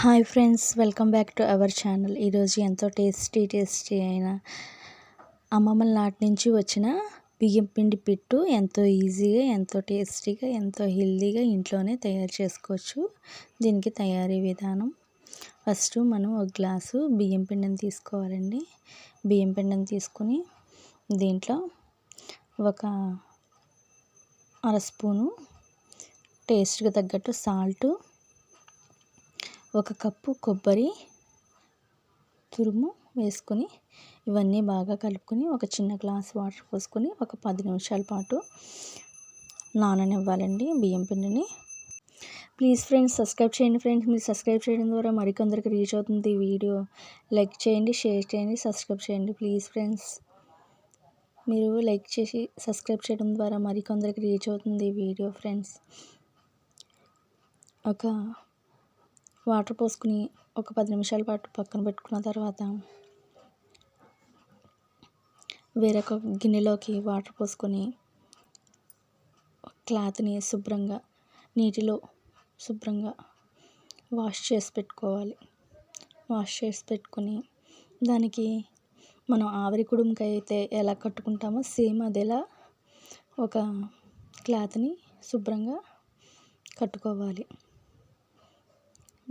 Hi friends welcome back to our channel. ఈరోజు ఎంతో tasty tasty అయిన అమ్మమ్మల నాటి నుంచి వచ్చిన బియ్యం పిండి పిట్టు ఎంతో ఈజీగా ఎంతో టేస్టీగా ఎంతో హెల్దీగా ఇంట్లోనే తయారు చేసుకోవచ్చు. దీనికి తయారీ విధానం. ఫస్ట్ మనం ఒక గ్లాసు బియ్యం పిండిని తీసుకోవాలండి. బియ్యం పిండిని తీసుకుని దీంట్లో ఒక అర స్పూను టేస్ట్కి తగ్గట్టు సాల్టు ఒక కప్పు కొబ్బరి తురుము వేసుకొని ఇవన్నీ బాగా కలుపుకొని ఒక చిన్న గ్లాస్ వాటర్ పోసుకొని ఒక పది నిమిషాల పాటు నాననివ్వాలండి బియ్యం పిండిని. ప్లీజ్ ఫ్రెండ్స్ సబ్స్క్రైబ్ చేయండి ఫ్రెండ్స్. మీరు సబ్స్క్రైబ్ చేయడం ద్వారా మరికొందరికి రీచ్ అవుతుంది ఈ వీడియో. లైక్ చేయండి షేర్ చేయండి సబ్స్క్రైబ్ చేయండి ప్లీజ్ ఫ్రెండ్స్. మీరు లైక్ చేసి సబ్స్క్రైబ్ చేయడం ద్వారా మరికొందరికి రీచ్ అవుతుంది ఈ వీడియో ఫ్రెండ్స్. ఒక వాటర్ పోసుకుని ఒక పది నిమిషాల పాటు పక్కన పెట్టుకున్న తర్వాత వేరొక గిన్నెలోకి వాటర్ పోసుకొని క్లాత్ని శుభ్రంగా నీటిలో శుభ్రంగా వాష్ చేసి పెట్టుకోవాలి. వాష్ చేసి పెట్టుకొని దానికి మనం ఆవిరి కుడుముకి అయితే ఎలా కట్టుకుంటామో సేమ్ అదేలా ఒక క్లాత్ని శుభ్రంగా కట్టుకోవాలి.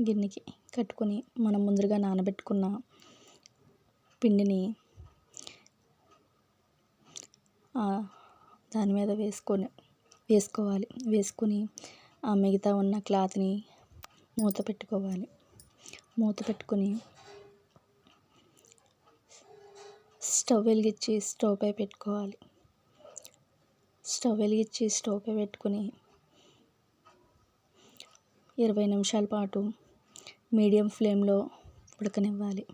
గిన్నెకి కట్టుకొని మనం ముందుగా నానబెట్టుకున్న పిండిని దాని మీద వేసుకొని వేసుకోవాలి. వేసుకొని ఆ మిగతా ఉన్న క్లాత్ని మూత పెట్టుకోవాలి. మూత పెట్టుకొని స్టవ్ వెలిగించి స్టవ్ పై పెట్టుకోవాలి. స్టవ్ వెలిగించి స్టవ్ పై పెట్టుకొని ఇరవై నిమిషాల పాటు మీడియం ఫ్లేమ్లో ఉడకనివ్వాలి.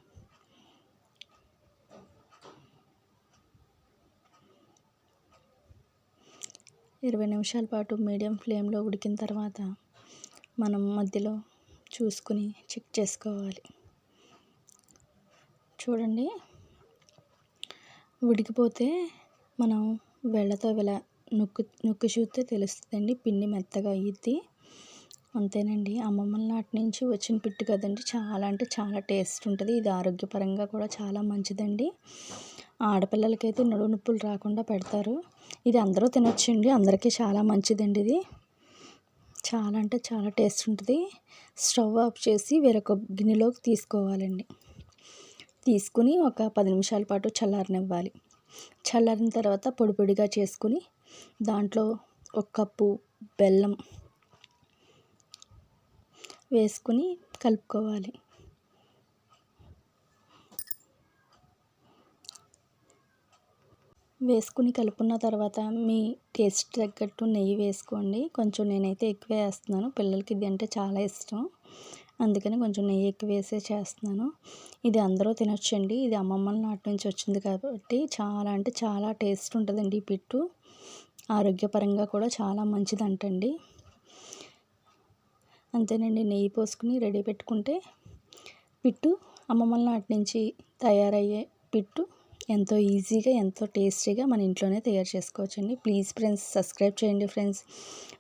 ఇరవై నిమిషాల పాటు మీడియం ఫ్లేమ్లో ఉడికిన తర్వాత మనం మధ్యలో చూసుకుని చెక్ చేసుకోవాలి. చూడండి. ఉడికిపోతే మనం వెళ్ళతో వెళ్ళ నొక్కు నొక్కి చూస్తే తెలుస్తుందండి. పిండి మెత్తగా అయ్యిద్ది అంతేనండి. అమ్మమ్మల నాటి నుంచి వచ్చిన పిట్టు కదండి చాలా అంటే చాలా టేస్ట్ ఉంటుంది. ఇది ఆరోగ్యపరంగా కూడా చాలా మంచిదండి. ఆడపిల్లలకైతే నడువు నొప్పులు రాకుండా పెడతారు. ఇది అందరూ తినొచ్చండి అందరికీ చాలా మంచిదండి ఇది. చాలా అంటే చాలా టేస్ట్ ఉంటుంది. స్టవ్ ఆఫ్ చేసి వేరొక గిన్నెలోకి తీసుకోవాలండి. తీసుకుని ఒక పది నిమిషాల పాటు చల్లారనివ్వాలి. చల్లారిన తర్వాత పొడి పొడిగా చేసుకుని దాంట్లో ఒక కప్పు బెల్లం వేసుకుని కలుపుకోవాలి. వేసుకుని కలుపుకున్న తర్వాత మీ టేస్ట్ తగ్గట్టు నెయ్యి వేసుకోండి. కొంచెం నేనైతే ఎక్కువ వేస్తున్నాను. పిల్లలకి ఇది అంటే చాలా ఇష్టం. అందుకని కొంచెం నెయ్యి ఎక్కువ వేసే చేస్తున్నాను. ఇది అందరూ తినొచ్చండి. ఇది అమ్మమ్మల నాటి నుంచి వచ్చింది కాబట్టి చాలా అంటే చాలా టేస్ట్ ఉంటుందండి ఈ పిట్టు. ఆరోగ్యపరంగా కూడా చాలా మంచిదంటండి. అంతేనండి. నెయ్యి పోసుకుని రెడీ పెట్టుకుంటే పిట్టు అమ్మమ్మల నాటి నుంచి తయారయ్యే పిట్టు ఎంతో ఈజీగా ఎంతో టేస్టీగా మన ఇంట్లోనే తయారు చేసుకోవచ్చండి. ప్లీజ్ ఫ్రెండ్స్ సబ్స్క్రైబ్ చేయండి ఫ్రెండ్స్.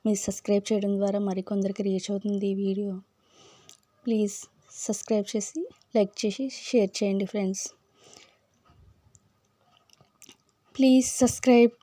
మీరు సబ్స్క్రైబ్ చేయడం ద్వారా మరికొందరికి రీచ్ అవుతుంది ఈ వీడియో. ప్లీజ్ సబ్స్క్రైబ్ చేసి లైక్ చేసి షేర్ చేయండి ఫ్రెండ్స్. Please subscribe